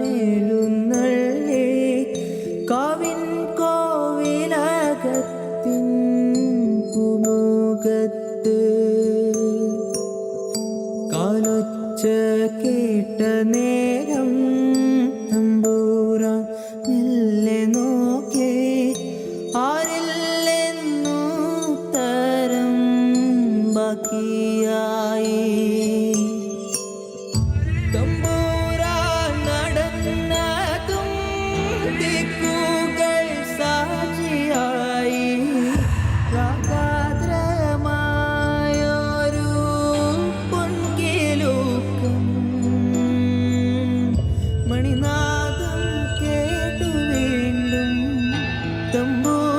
എഴുന്നള്ളി കാവിൻ കോവിലകത്തിൻ പുമുഖത്ത് കാലൊച്ച നേരം തമ്പൂര മെല്ലെ നോക്കി. ആരില്ലെന്നു തരം ബാക്കിയായി. The moon.